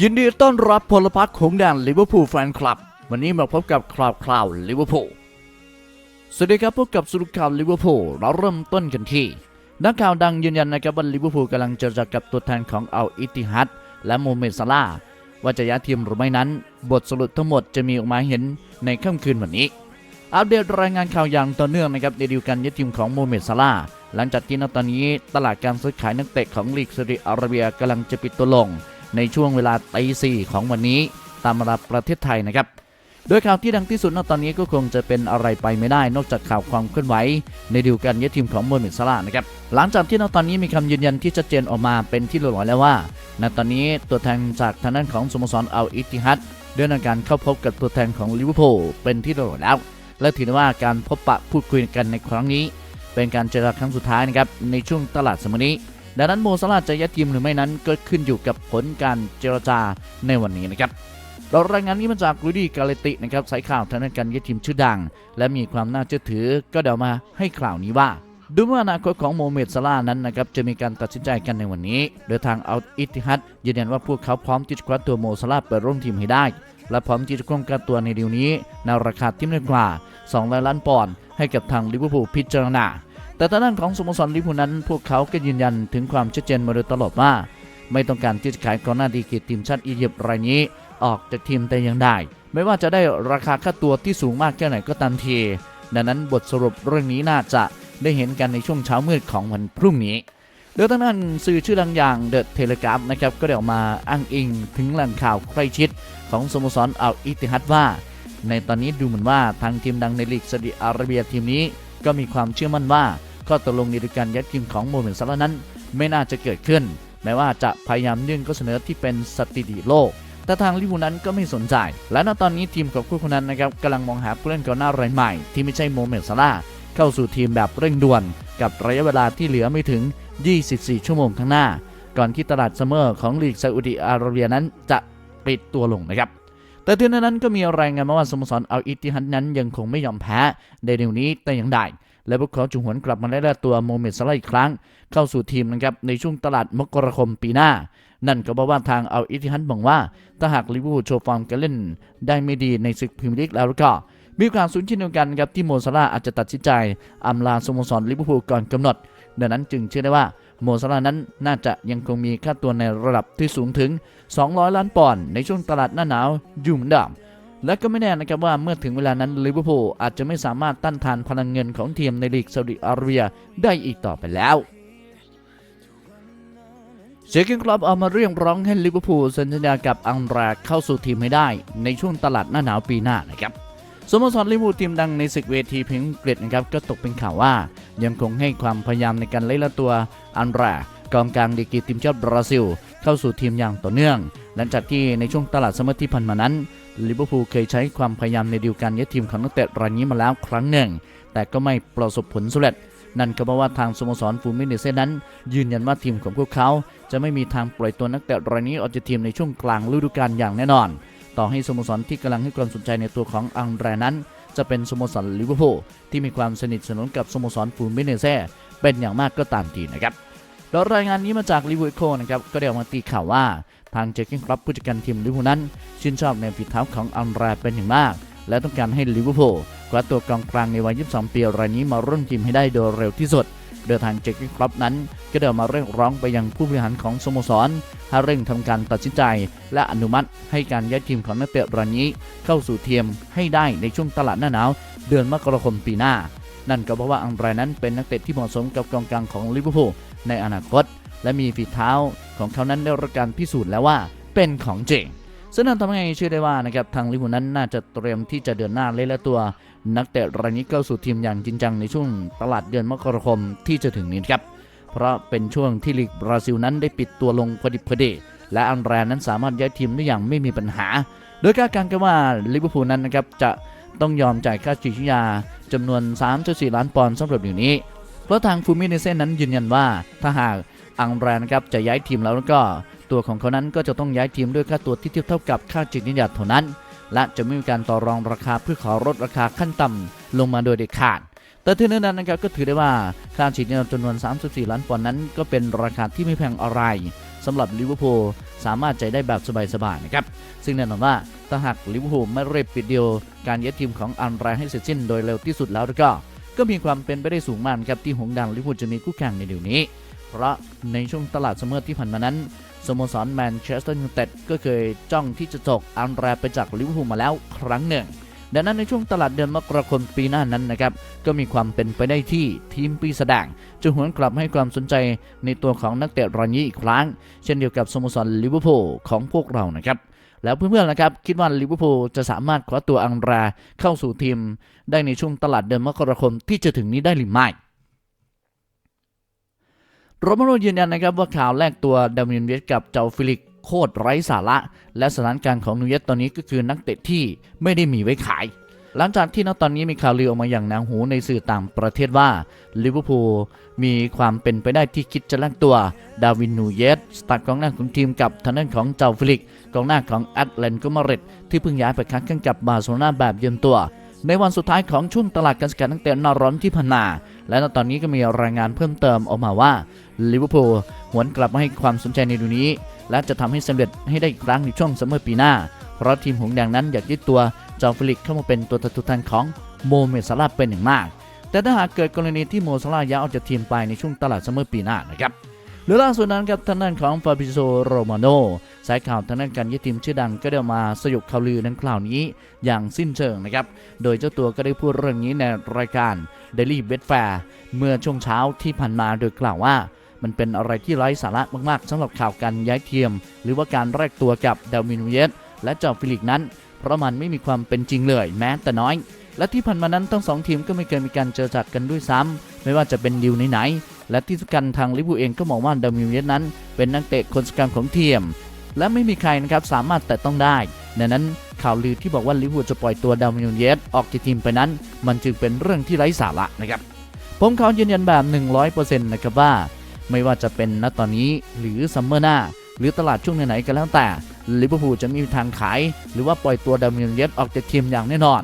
ยินดีต้อนรับพลพรรคของแดนลิเวอร์พูลแฟนคลับ วันนี้มาพบกับข่าวคราวลิเวอร์พูลสวัสดีครับพบกับสรุข่าวลิเวอร์พูลเราเริ่มต้นกันที่นักข่าวดังยืนยันนะครับว่าลิเวอร์พูลกำลังเจรจากับตัวแทนของอัลอิติฮัดและโมเมซาลาว่าจะย้ายทีมหรือไม่นั้น บทสรุปทั้งหมดจะมีออกมาเห็นในค่ำคืนวันนี้ อัปเดตรายงานข่าวอย่างต่อเนื่องนะครับในดีลการย้ายทีมของโมเมซาลาห์หลังจากที่ณตอนนี้ตลาดการซื้อขายนักเตะของลีกซาอุดิอาระเบียกำลังจะปิดตัวลง ในช่วงเวลาตีสี่ของวันนี้ตามเวลาประเทศไทยนะครับ โดยข่าวที่ดังที่สุดณตอนนี้ก็คงจะเป็นอะไรไปไม่ได้ นอกจากข่าวความเคลื่อนไหวในดีลการย้ายทีมของโมเมดซาลาห์นะครับหลังจากที่ณตอนนี้มีคำยืนยันที่ชัดเจนออกมาเป็นที่เรียบร้อยแล้วว่าณตอนนี้ตัวแทนจากทางด้านของสโมสรอัลอิติฮัดเดินการเข้าพบกับตัวแทนของลิเวอร์พูลเป็นที่เรียบร้อยแล้ว และถือว่าการพบปะพูดคุยกันในครั้งนี้ เป็นการเจรจาครั้งสุดท้ายนะครับในช่วงตลาดสมนี้ ดังนั้นโมซาลาห์จะย้ายทีมหรือไม่นั้นก็ขึ้นอยู่กับผลการเจรจาในวันนี้นะครับเรารายงานนี้มาจากรูดี้กาเลตินะครับสายข่าวทางด้านการย้ายทีมชื่อดัง และมีความน่าเชื่อถือก็เดี๋ยวมาให้ข่าวนี้ว่าดูว่าอนาคตของโมเมดซาลานั้นนะครับจะมีการตัดสินใจกันในวันนี้ โดยทางอัลอิติฮัดยืนยันว่าพวกเขาพร้อมที่จะคว้าตัวโมซาลาไปร่วมทีมให้ได้ และพร้อมที่จะคว้าตัวในเดีลนี้ในราคาที่ไม่กว่า2ล้านปอนด์ให้กับทางลิเวอร์พูลพิจารณา แต่ทางด้านของสโมสรลิพูนั้น พวกเขาก็ยืนยันถึงความชัดเจนมาโดยตลอดว่า ไม่ต้องการที่จะขายกองหน้าดีกีทีมชาติอียิปต์รายนี้ ออกจากทีมแต่อย่างใดไม่ว่าจะได้ราคาค่าตัวที่สูงมากแค่ไหนก็ตามที ดังนั้นบทสรุปเรื่องนี้น่าจะได้เห็นกันในช่วงเช้ามืดของวันพรุ่งนี้โดยทางด้านสื่อชื่อดังอย่างเดอะเทเลกราฟนะครับก็ได้ออกมาอ้างอิงถึงแหล่งข่าวใกล้ชิด ของสโมสรอัลอิติฮัดว่า ในตอนนี้ดูเหมือนว่าทางทีมดังในลีกซาอุดิอาระเบียทีมนี้ ก็มีความเชื่อมั่นว่า ข้อตกลงในการยัดทีมของโมเมนซาลานั้น ไม่น่าจะเกิดขึ้น แม้ว่าจะพยายามยื่นข้อเสนอที่เป็นสถิติโลก แต่ทางลิเวอร์พูนั้นก็ไม่สนใจ และณตอนนี้ทีมของคู่คนนั้นนะครับกำลังมองหาผู้เล่นกองหน้ารายใหม่ ที่ไม่ใช่โมเมนซาลาเข้าสู่ทีมแบบเร่งด่วน กับระยะเวลาที่เหลือไม่ถึง 24 ชั่วโมงข้างหน้า ก่อนที่ตลาดซัมเมอร์ของลีกซาอุดิอาระเบียนั้นจะปิดตัวลงนะครับ แต่ที่นั้นก็มีรายงานมาว่าสโมสรอัลอิติฮัดนั้นยังคงไม่ยอมแพ้ในเดี๋ยวนี้แต่อย่างใดและพวกเขาจุงหวนกลับมาได้ตัวโมเมดซาลาห์อีกครั้ง เข้าสู่ทีมนะครับในช่วงตลาดมกราคมปีหน้า นั่นก็เพราะว่าทางอัลอิติฮัดบอกว่า ถ้าหากลิเวอร์พูลโชว์ฟอร์มการเล่น ได้ไม่ดีในศึกพรีเมียร์ลีกแล้วก็มีความสูญเช่นเดียวกันครับที่โมซาลาอาจจะตัดสินใจอำลาสโมสรลิเวอร์พูลก่อนกำหนด ดังนั้นจึงเชื่อได้ว่าโมซาลานั้นน่าจะยังคงมีค่าตัวในระดับที่สูงถึง 200 ล้านปอนด์ในช่วงตลาดหน้าหนาวอยู่เหมือนเดิมและก็ไม่แน่นะครับว่าเมื่อถึงเวลานั้นลิเวอร์พูลอาจจะไม่สามารถต้านทานพลังเงินของทีมในลีกซาอุดิอาระเบียได้อีกต่อไปแล้วเชคเกนคลับเอามาเรียกร้องให้ลิเวอร์พูลเซ็นสัญญากับอังแรกเข้าสู่ทีมให้ได้ ในช่วงตลาดหน้าหนาวปีหน้านะครับสโมสรลิเวอร์พูลทีมดังในศึกเวทีเมียร์อังกฤษนะครับก็ตกเป็นข่าวว่า ยังคงให้ความพยายามในการเล่นละตัวอันแรกกองกลางดีกรีทีมชาติบราซิล เข้าสู่ทีมอย่างต่อเนื่อง หลังจากที่ในช่วงตลาดซัมเมอร์ที่ผ่านมานั้นลิเวอร์พูลเคยใช้ความพยายามในดีลการย้ายทีมของนักเตะรายนี้มาแล้วครั้งหนึ่ง แต่ก็ไม่ประสบผลสำเร็จ นั่นก็เพราะว่าทางสโมสรฟูมิเนเซ่นั้น ยืนยันว่าทีมของพวกเขา จะไม่มีทางปล่อยตัวนักเตะรายนี้ออกจากทีมในช่วงกลางฤดูกาลอย่างแน่นอน ต่อให้สโมสรที่กำลังให้ความสนใจในตัวของอังแรนั้น จะเป็นสโมสรลิเวอร์พูลที่มีความสนิทสนมกับสโมสรฟูมิเนเซ่เป็นอย่างมากก็ตามทีนะครับ โดยรายงานนี้มาจากลิเวอร์พูลนะครับก็ได้ออกมาตีข่าวว่าทางเจคกินครับผู้จัดการทีมลิเวอร์พูลนั้น ชื่นชอบในฝีเท้าของอันแรเป็นอย่างมาก และต้องการให้ลิเวอร์พูลคว้าตัวกองกลางในวัย 22 ปีรายนี้มาร่วมทีมให้ได้โดยเร็วที่สุดโดยทางเจคกินครับนั้น ก็ได้ออกมาเรียกร้องไปยังผู้บริหารของสโมสรให้เร่งทำการตัดสินใจ และอนุมัติให้การย้ายทีมของนักเตะรายนี้เข้าสู่ทีมให้ได้ในช่วงตลาดหน้าหนาวเดือนมกราคมปีหน้า นั่นก็เพราะว่าอังแรนั้นเป็นนักเตะที่เหมาะสมกับกองกลางของลิเวอร์พูล ในอนาคต และมีฝีเท้าของเขานั้นได้รับการพิสูจน์แล้วว่าเป็นของจริงซึ่งนั่นทำให้เชื่อได้ว่านะครับทางลิเวอร์พูลนั้นน่าจะเตรียมที่จะเดินหน้าเล่นและตัวนักเตะรายนี้เข้าสู่ทีมอย่างจริงจังในช่วงตลาดเดือนมกราคมที่จะถึงนี้ครับเพราะเป็นช่วงที่ลีกบราซิลนั้นได้ปิดตัวลงพอดิบพอดีและอันแรนั้นสามารถย้ายทีมได้อย่างไม่มีปัญหา โดยคาดการ์กันว่าลิเวอร์พูลนั้นนะครับจะต้องยอมจ่ายค่าจิตวิทยาจำนวน 3.4 ล้านปอนด์สำหรับอยู่นี้ เพราะทางฟูมิเนเซ่นั้นยืนยันว่า ถ้าหากอังแรนะครับจะย้ายทีมแล้วก็ตัวของเขานั้นก็จะต้องย้ายทีมด้วยค่าตัวที่เทียบเท่ากับค่าจิตนิยามเท่านั้น และจะไม่มีการต่อรองราคาเพื่อขอลดราคาขั้นต่ำลงมาโดยเด็ดขาด แต่ที่นั้นนะครับก็ถือได้ว่าค่าฉีดนิยมจำนวน 34 ล้านปอนด์นั้นก็เป็นราคาที่ไม่แพงอะไรสำหรับลิเวอร์พูลสามารถใจได้แบบสบายๆนะครับ ซึ่งแน่นอนว่าถ้าหากลิเวอร์พูลไม่รีบปิดเดียวการย้ายทีมของอันแรให้เสร็จสิ้นโดยเร็วที่สุดแล้วก็ ก็มีความเป็นไปได้สูงมากครับที่หงดังลิเวอร์พูลจะมีคู่แข่งในเดี๋ยวนี้ เพราะในช่วงตลาดซัมเมอร์ที่ผ่านมานั้นสโมสรแมนเชสเตอร์ยูไนเต็ดก็เคยจ้องที่จะจกอันแรไปจากลิเวอร์พูลมาแล้วครั้งหนึ่ง ดังนั้นในช่วงตลาดเดือนมกราคมปีหน้านั้นนะครับ ก็มีความเป็นไปได้ที่ทีมปีศาจจะหวนกลับให้ความสนใจในตัวของนักเตะรายนี้อีกครั้ง เช่นเดียวกับสโมสรลิเวอร์พูลของพวกเรานะครับ แล้วเพื่อนๆนะครับคิดว่าลิเวอร์พูลจะสามารถคว้าตัวอังรา เข้าสู่ทีมได้ในช่วงตลาดเดือนมกราคมที่จะถึงนี้ได้หรือไม่โรมาโนยืนยันนะครับว่าข่าวแรกตัวดามิเนเวสกับเจ้าฟิลิกโคตรไร้สาระ และสถานการณ์ของนูเยสตอนนี้ก็คือนักเตะที่ไม่ได้มีไว้ขาย หลังจากที่ณตอนนี้มีข่าวลือออกมาอย่างหนางหูในสื่อต่างประเทศว่าลิเวอร์พูลมีความเป็นไปได้ที่คิดจะแลกตัว ดาวินนูเยสสตาร์กองหน้าของทีมกับทางด้านของเจ้าฟิลิกกองหน้าของแอตเลนโกมาเรตที่เพิ่งย้ายไปค้าแข่งกับบาร์เซโลนาแบบเยือนตัว ในวันสุดท้ายของช่วงตลาดการสกัดตั้งแต่นร้อนที่ผ่านมาและณตอนนี้ก็มีรายงานเพิ่มเติมออกมาว่าลิเวอร์พูลหวนกลับมาให้ความสนใจในดูนี้ และจะทำให้สำเร็จให้ได้อีกครั้งในช่วงซัมเมอร์ปีหน้าเพราะทีมหงแดงนั้นอยากยึดตัว จ้าฟิลิกเข้ามาเป็นตัวตัดทุนของโมเมดซาลาเป็นอย่างมาก แต่ถ้าหากเกิดกรณีที่โมซาลาย้ายออกจากทีมไปในช่วงตลาดซัมเมอร์ปีหน้านะครับหรือล่าสุดนั้นครับทางด้านของฟาบิโซโรมาโนสายข่าวทางด้านการยึดทีมชื่อดังก็ได้มาสยบข่าวลือนั้นคราวนี้อย่างสิ้นเชิงนะครับ โดยเจ้าตัวก็ได้พูดเรื่องนี้ในรายการ Daily b e t f a i r เมื่อช่วงเช้าที่ผ่านมาโดยกล่าวว่า มันเป็นอะไรที่ไร้สาระมากๆสำหรับข่าวการย้ายทีม หรือว่าการแลกตัวกับดาวินเยสและจอฟิลิกนั้น ราะมันไม่มีความเป็นจริงเลยแม้แต่น้อย และที่ผ่านมานั้นทั้งสองทีมก็ไม่เคยมีการเจอจัดกันด้วยซ้ำไม่ว่าจะเป็นดิวไหนๆและที่สำคัญทางลิเวอร์พูเองก็มองว่าดาวินเยสนั้น เป็นนักเตะคนสำคัญของทีมและไม่มีใครนะครับสามารถแตะต้องได้ดังนั้นข่าวลือที่บอกว่าลิเวอร์พูลจะปล่อยตัวดาวินเยสออกจากทีมไปนั้น มันจึงเป็นเรื่องที่ไร้สาระนะครับ ผมขอยืนยันแบบ 100%นะครับว่า ไม่ว่าจะเป็นณตอนนี้หรือซัมเมอร์หน้า หรือตลาดช่วงไหนๆก็แล้วแต่ ลิเวอร์พูลจะไม่มีทางขาย หรือว่าปล่อยตัวดามินเยสออกจากทีมอย่างแน่นอน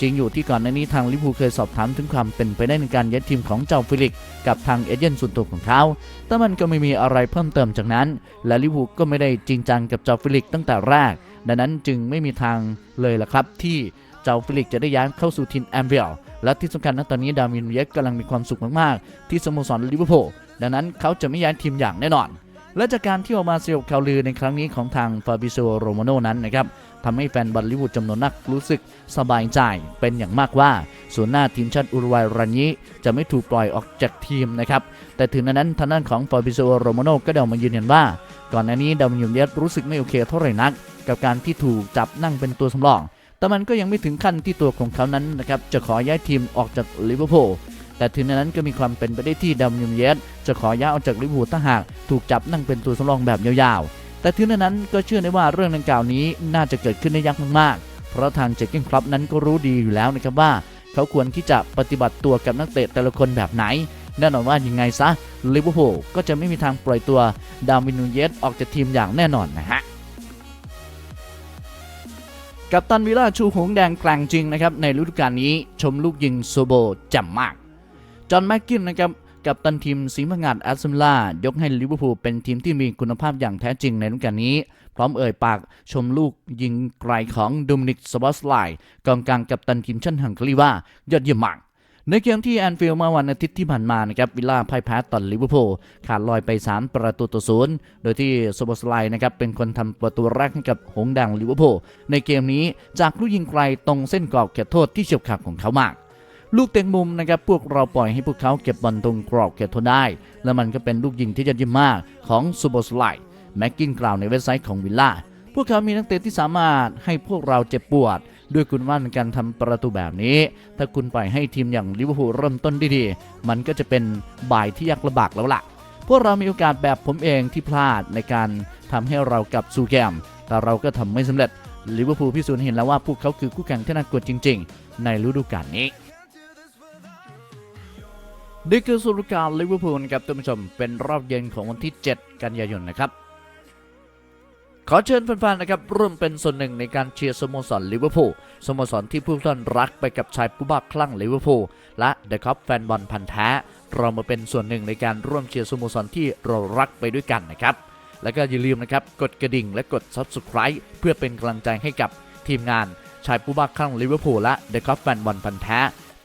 จริงอยู่ที่ก่อนหน้านี้ทางลิเวอร์พูลเคยสอบถามถึงความเป็นไปได้ในการย้ายทีมของเจ้าฟิลิกกับทางเอเจนต์ส่วนตัวของเขา แต่มันก็ไม่มีอะไรเพิ่มเติมจากนั้น และลิเวอร์พูลก็ไม่ได้จริงจังกับเจ้าฟิลิกตั้งแต่แรก ดังนั้นจึงไม่มีทางเลยล่ะครับ ที่เจ้าฟิลิกจะได้ย้ายเข้าสู่ทีมแอมเบลและที่สำคัญณตอนนี้ดาวินเยสกำลังมีความสุขมากๆ ที่สโมสรลิเวอร์พูลดังนั้นเขาจะไม่ย้ายทีมอย่างแน่นอน และจากการที่ออกมาสยบข่าวลือในครั้งนี้ของทางฟาบิโซโรมาโนนั้นนะครับทำให้แฟนบอลลิเวอร์พูลจำนวนนักรู้สึกสบายใจเป็นอย่างมากว่าส่วนหน้าทีมชาติอุรุกวัยรายนี้จะไม่ถูกปล่อยออกจากทีมนะครับ แต่ถึงนั้นทางด้านของฟาบิโซโรมาโนก็ได้ออกมายืนยันว่า ก่อนหน้านี้ดาวินยูเนสรู้สึกไม่โอเคเท่าไหร่นัก กับการที่ถูกจับนั่งเป็นตัวสำรอง แต่มันก็ยังไม่ถึงขั้นที่ตัวของเขานั้นนะครับจะขอย้ายทีมออกจากลิเวอร์พูล แต่ถึงนั้นก็มีความเป็นไปได้ที่ดาวินยูเนสจะขอย้ายออกจากลิเวอร์พูลถ้าหากถูกจับนั่งเป็นตัวสำรองแบบยาวๆ แต่ถึงนั้นก็เชื่อได้ว่าเรื่องดังกล่าวนี้น่าจะเกิดขึ้นได้ยากมากๆ เพราะทางเจคเก้นคลับนั้นก็รู้ดีอยู่แล้วนะครับว่า เขาควรที่จะปฏิบัติตัวกับนักเตะแต่ละคนแบบไหนแน่นอนว่ายังไงซะลิเวอร์พูลก็จะไม่มีทางปล่อยตัวดาวินูเยสออกจากทีมอย่างแน่นอนนะฮะกัปตันวิลล่าชูหงแดงแกร่งจริงนะครับในฤดูกาลนี้ชมลูกยิงโซโบจำมาก จอห์นแม็กกินนะครับกับตันทีมสีพงาดแอสซัมล่ายกให้ลิเวอร์พูลเป็นทีมที่มีคุณภาพอย่างแท้จริงในฤดูกาลนี้ พร้อมเอ่ยปากชมลูกยิงไกลของโดมินิกสบอสไลกองกลางกับตันทีมชาติฮังการีว่ายอดเยี่ยมมากในเกมที่แอนฟิลด์เมื่อวันอาทิตย์ที่ผ่านมานะครับวิลล่าพ่ายแพ้ต่อลิเวอร์พูลขาดลอยไป 3 ประตูต่อศูนย์โดยที่โซบอสไลนะครับเป็นคนทำประตูแรกให้กับหงส์แดงลิเวอร์พูลในเกมนี้จากลูกยิงไกลตรงเส้นกรอบเขตโทษที่เฉียบขาดของเขามาก ลูกเต็งมุมนะครับพวกเราปล่อยให้พวกเขาเก็บบอลตรงกรอบเขตโทษได้ และมันก็เป็นลูกยิงที่ยอดเยี่ยมมากของซูโบสไลแม็กกินกล่าวในเว็บไซต์ของวิลล่าพวกเขามีนักเตะที่สามารถให้พวกเราเจ็บปวด ด้วยคุณว่าในการทำประตูแบบนี้ ถ้าคุณปล่อยให้ทีมอย่างลิเวอร์พูลเริ่มต้นด้ดีมันก็จะเป็นบ่ายที่ยากลำบากแล้วล่ะ พวกเรามีโอกาสแบบผมเองที่พลาดในการทำให้เรากับสู่เกม แต่เราก็ทำไม่สำเร็จลิเวอร์พูลพิสูจน์เห็นแล้วว่าพวกเขาคือคู่แข่งที่น่ากลัวจริง ๆ ในฤดูกาลนี้ นี่คือสุรการลิเวอร์พูลนะครับท่านผู้ชมเป็นรอบเย็นของวันที่ 7 กันยายนนะครับ ขอเชิญแฟนๆนะครับร่วมเป็นส่วนหนึ่งในการเชียร์สโมสรลิเวอร์พูลสโมสรที่ผู้ท่านรักไปกับชายผู้บ้าคลั่งลิเวอร์พูลและเดอะคัพแฟนบอลพันธ์แท้เรามาเป็นส่วนหนึ่งในการร่วมเชียร์สโมสรที่เรารักไปด้วยกันนะครับ แล้วก็อย่าลืมนะครับกดกระดิ่งและกด Subscribe เพื่อเป็นกำลังใจให้กับทีมงานชายผู้บ้าคลั่งลิเวอร์พูลและเดอะคอฟแฟนบอลพันธ์แท้